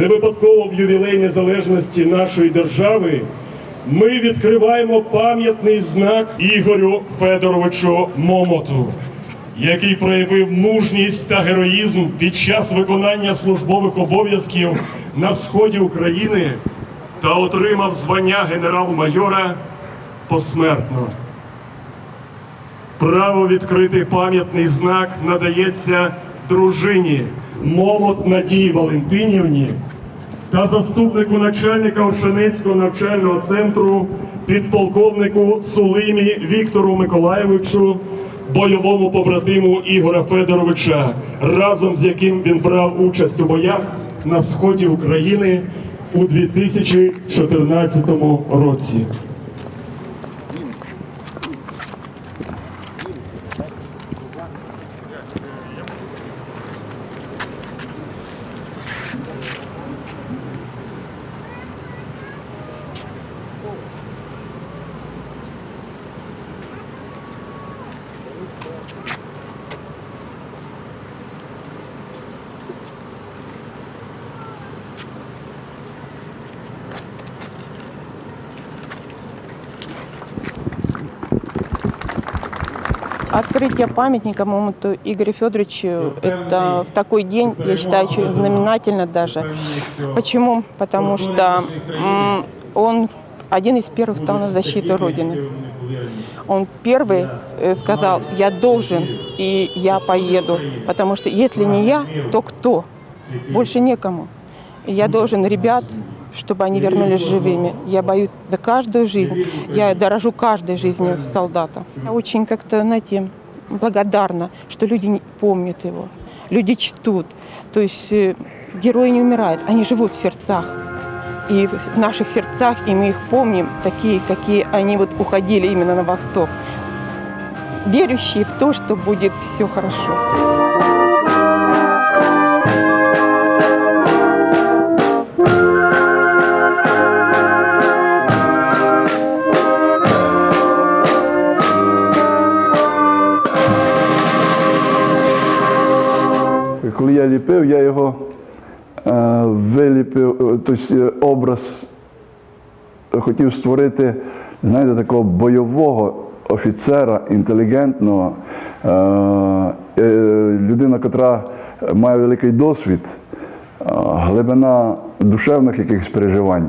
Не випадково в ювілей незалежності нашої держави ми відкриваємо пам'ятний знак Ігорю Федоровичу Момоту, який проявив мужність та героїзм під час виконання службових обов'язків на сході України та отримав звання генерал-майора посмертно. Право відкрити пам'ятний знак надається дружині Момот Надії Валентинівні та заступнику начальника Ошенецького навчального центру підполковнику Сулимі Віктору Миколаєвичу, бойовому побратиму Ігора Федоровича, разом з яким він брав участь у боях на сході України у 2014 році. Открытие памятника Мамонту Игорю Федоровичу – это в такой день, я считаю, очень знаменательно даже. Почему? Потому что он один из первых стал на защиту Родины. Он первый э, сказал, я должен и я поеду, потому что если не я, то кто? Больше некому. И я должен ребят, чтобы они вернулись живыми. Я боюсь за каждую жизнь. Я дорожу каждой жизнью солдата. Я очень как-то, знаете, благодарна, что люди помнят его. Люди чтут. То есть э, герои не умирают, они живут в сердцах. И в наших сердцах, и мы их помним, такие, какие они вот уходили именно на восток. Верящие в то, что будет все хорошо. Коли я ліпив, я його виліпив, е, тобто е, образ хотів створити, знаєте, такого бойового офіцера, інтелігентного, е, е, людина, яка має великий досвід, е, глибина душевних якихось переживань.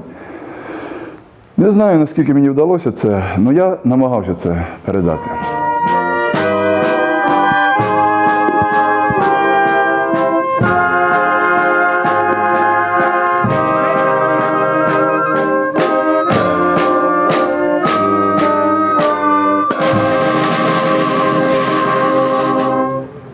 Не знаю, наскільки мені вдалося це, але я намагався це передати.